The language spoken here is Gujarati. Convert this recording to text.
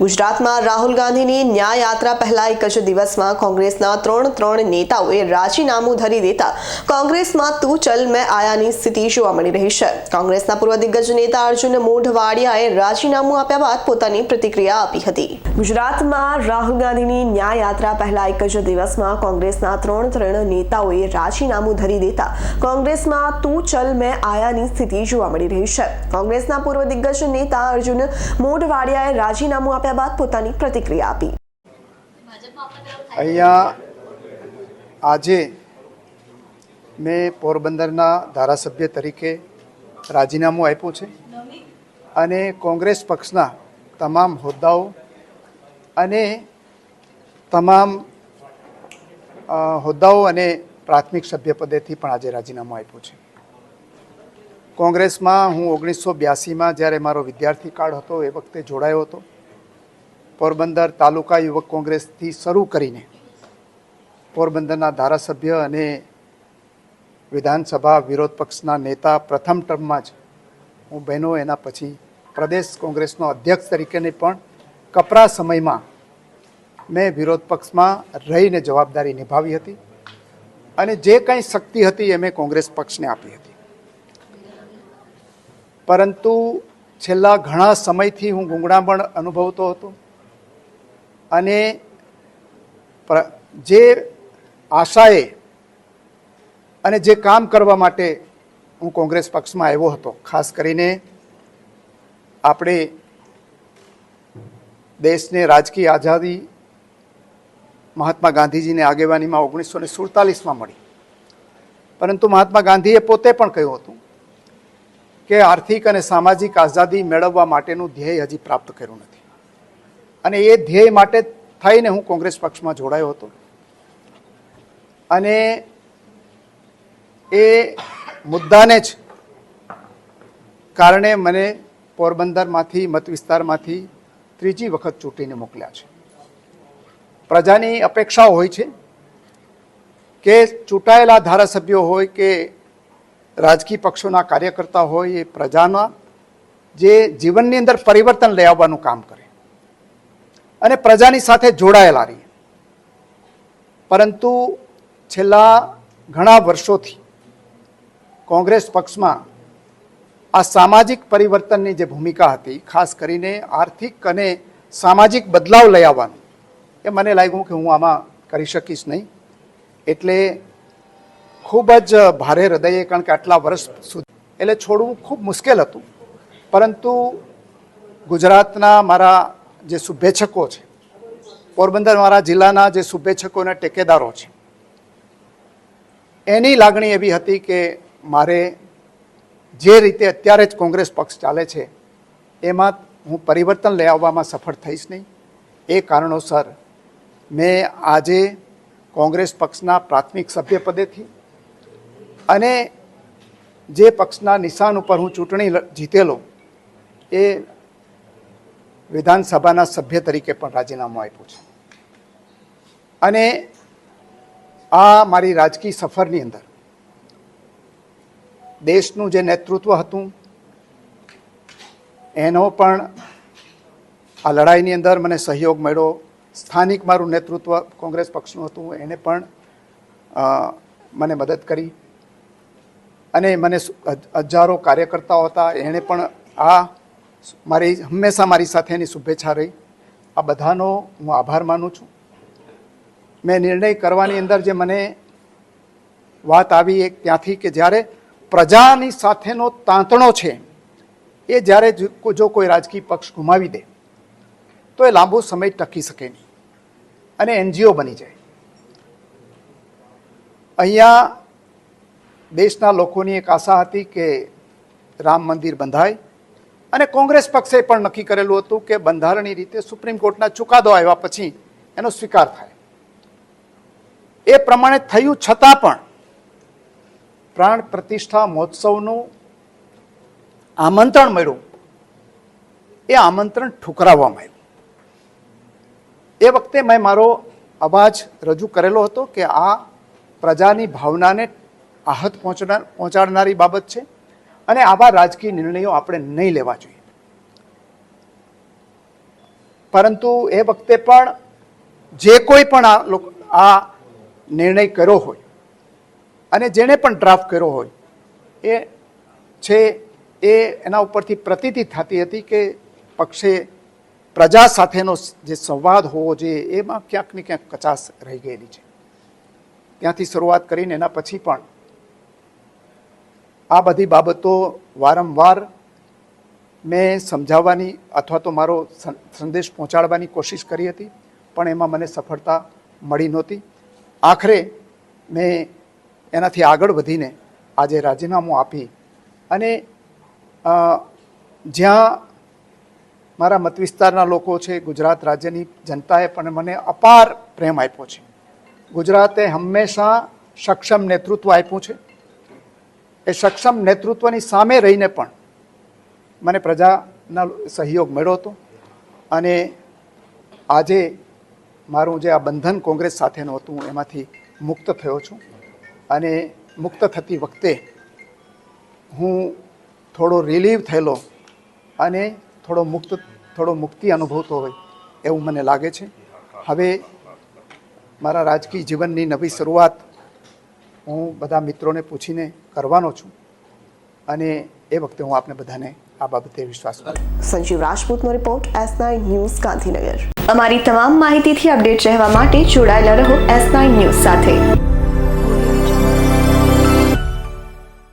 ગુજરાતમાં રાહુલ ગાંધીની ન્યાય યાત્રા પહેલા એક જ દિવસમાં કોંગ્રેસના ત્રણ ત્રણ નેતાઓએ રાજીનામું ધરી દેતા કોંગ્રેસમાં તું ચલ, મેં આયાની સ્થિતિ જોવા મળી રહી છે. કોંગ્રેસના પૂર્વ દિગ્ગજ નેતા અર્જુન મોઢવાડિયાએ રાજીનામું આપ્યા બાદ પોતાની પ્રતિક્રિયા આપી હતી. ગુજરાતમાં રાહુલ ગાંધીની ન્યાય યાત્રા પહેલા એક જ દિવસમાં કોંગ્રેસના ત્રણ ત્રણ નેતાઓએ રાજીનામું ધરી દેતા કોંગ્રેસમાં તું ચલ, મેં આયાની સ્થિતિ જોવા મળી રહી છે. કોંગ્રેસના પૂર્વ દિગ્ગજ નેતા અર્જુન મોઢવાડિયાએ રાજીનામું આપ્યા બાદ પોતાની પ્રતિક્રિયા આપી. અહીંયા આજે મેં પોરબંદરના ધારાસભ્ય તરીકે રાજીનામું આપ્યું છે અને કોંગ્રેસ પક્ષના તમામ હોદ્દાઓ અને તમામ હોદ્દાઓ અને પ્રાથમિક સભ્યપદેથી પણ આજે રાજીનામું આપ્યું છે. કોંગ્રેસમાં હું ઓગણીસો બ્યાસીમાં જ્યારે મારો વિદ્યાર્થી કાર્ડ હતો એ વખતે જોડાયો હતો. પોરબંદર તાલુકા યુવક કોંગ્રેસથી શરૂ કરીને પોરબંદરના ધારાસભ્ય અને વિધાનસભા વિરોધ પક્ષના નેતા પ્રથમ ટર્મમાં જ હું બહેનો એના પછી પ્રદેશ કોંગ્રેસનો અધ્યક્ષ તરીકેની પણ કપરા સમયમાં મેં વિરોધ પક્ષમાં રહીને જવાબદારી નિભાવી હતી અને જે કંઈ શક્તિ હતી એ મેં કોંગ્રેસ પક્ષને આપી હતી. પરંતુ છેલ્લા ઘણા સમયથી હું ગુંગળામણ અનુભવતો હતો. અને જે આશાએ અને જે કામ કરવા માટે હું કોંગ્રેસ પક્ષમાં આવ્યો હતો, ખાસ કરીને આપણે દેશને રાજકીય આઝાદી મહાત્મા ગાંધીજીની આગેવાનીમાં ઓગણીસો ને સુડતાલીસમાં મળી. પરંતુ મહાત્મા ગાંધીએ પોતે પણ કહ્યું હતું કે આર્થિક અને સામાજિક આઝાદી મેળવવા માટેનું ધ્યેય હજી પ્રાપ્ત કર્યું નથી. અને એ ધ્યેય માટે થઈને હું કોંગ્રેસ પક્ષમાં જોડાયો હતો. અને એ મુદ્દાને જ કારણે મને પોરબંદરમાંથી, મત વિસ્તારમાંથી ત્રીજી વખત ચૂંટીને મોકલ્યા છે. પ્રજાની અપેક્ષાઓ હોય છે કે ચૂંટાયેલા ધારાસભ્યો હોય કે રાજકીય પક્ષોના કાર્યકર્તા હોય એ પ્રજાના જે જીવનની અંદર પરિવર્તન લઈ આવવાનું કામ કરે. અને પ્રજાની સાથે જોડાયેલા રહીએ. પરંતુ છેલ્લા ઘણા વર્ષોથી કોંગ્રેસ પક્ષમાં આ સામાજિક પરિવર્તનની જે ભૂમિકા હતી, ખાસ કરીને આર્થિક અને સામાજિક બદલાવ લઈ આવવાનું, એ મને લાગ્યું કે હું આમાં કરી શકીશ નહીં. એટલે ખૂબ જ ભારે હૃદયે, કારણ કે આટલા વર્ષ સુધી, એટલે છોડવું ખૂબ મુશ્કેલ હતું. પરંતુ ગુજરાતના મારા જે શુભેચ્છકો છે. પોરબંદર મારા જિલ્લાના જે શુભેચ્છકો અને ટેકેદારો છે. એની લાગણી એવી હતી કે મારે જે રીતે અત્યારે જ કોંગ્રેસ પક્ષ ચાલે છે, એમાં હું પરિવર્તન લઈ આવવામાં સફળ થઈશ નહીં. એ કારણોસર મેં આજે કોંગ્રેસ પક્ષના પ્રાથમિક સભ્ય પદેથી અને જે પક્ષના નિશાન ઉપર હું ચૂંટણી જીતેલો, એ વિધાનસભાના સભ્ય તરીકે પણ રાજીનામું આપ્યું છે. અને આ મારી રાજકીય સફરની અંદર દેશનું જે નેતૃત્વ હતું, એનો પણ આ લડાઈની અંદર મને સહયોગ મળ્યો. સ્થાનિક મારું નેતૃત્વ કોંગ્રેસ પક્ષનું હતું, એને પણ મને મદદ કરી. અને મને હજારો કાર્યકર્તાઓ હતા, એણે પણ આ મારી હંમેશા મારી સાથે એની શુભેચ્છા રહી. આ બધાનો હું આભાર માનું છું. મેં નિર્ણય કરવાની અંદર જે મને વાત આવી એક ત્યાંથી કે જ્યારે પ્રજાની સાથેનો તાંતણો છે, એ જ્યારે જો- કોઈ રાજકીય પક્ષ ગુમાવી દે, તો એ લાંબો સમય ટકી શકે નહીં અને એનજીઓ બની જાય. અહીંયા દેશના લોકોની એક આશા હતી કે રામ મંદિર બંધાય અને કોંગ્રેસ પક્ષે પણ નક્કી કરેલું હતું કે બંધારણીય રીતે સુપ્રીમ કોર્ટના ચુકાદો આવ્યા પછી એનો સ્વીકાર થાય. એ પ્રમાણે થયું છતાં પણ પ્રાણ પ્રતિષ્ઠા મહોત્સવનું આમંત્રણ મળ્યું. એ આમંત્રણ ઠુકરાવવામાં આવ્યું એ વખતે મેં મારો અવાજ રજૂ કરેલો હતો કે આ પ્રજાની ભાવનાને આહત પહોંચનાર પહોંચાડનારી બાબત છે. અને આવા રાજકીય નિર્ણયો આપણે નહીં લેવા જોઈએ. પરંતુ એ વખતે પણ જે કોઈ પણ આ લોકો, આ નિર્ણય કર્યો હોય અને જેણે પણ ડ્રાફ્ટ કર્યો હોય, એ છે, એ એના ઉપરથી પ્રતીતિ થતી હતી કે પક્ષે પ્રજા સાથેનો જે સંવાદ હોવો જોઈએ, એમાં ક્યાંક ને ક્યાંક કચાશ રહી ગયેલી છે. ત્યાંથી શરૂઆત કરીને એના પછી પણ આ બધી બાબતો વારંવાર મેં સમજાવવાની અથવા તો મારો સંદેશ પહોંચાડવાની કોશિશ કરી હતી, પણ એમાં મને સફળતા મળી નહોતી. આખરે મેં એનાથી આગળ વધીને આજે રાજીનામું આપી અને જ્યાં મારા મત વિસ્તારના લોકો છે, ગુજરાત રાજ્યની જનતાએ પણ મને અપાર પ્રેમ આપ્યો છે. ગુજરાતે હંમેશા સક્ષમ નેતૃત્વ આપ્યું છે. એ સક્ષમ નેતૃત્વની સામે રહીને પણ મને પ્રજાના સહયોગ મળ્યો હતો. અને આજે મારું જે આ બંધન કોંગ્રેસ સાથેનું હતું એમાંથી મુક્ત થયો છું. અને મુક્ત થતી વખતે હું થોડો રિલીવ થયેલો અને થોડો મુક્ત, થોડો મુક્તિ અનુભવતો હોય એવું મને લાગે છે. હવે મારા રાજકીય જીવનની નવી શરૂઆત હું બધા મિત્રોને પૂછીને કરવાનો છું અને એ વખતે હું આપને બધાને આ બાબતે વિશ્વાસ Sanjeev રાજપૂતનો report S nine news Gandhinagar. અમારી તમામ માહિતીથી અપડેટ રહેવા માટે જોડાયેલા રહો એસ નાઇન ન્યૂઝ સાથે.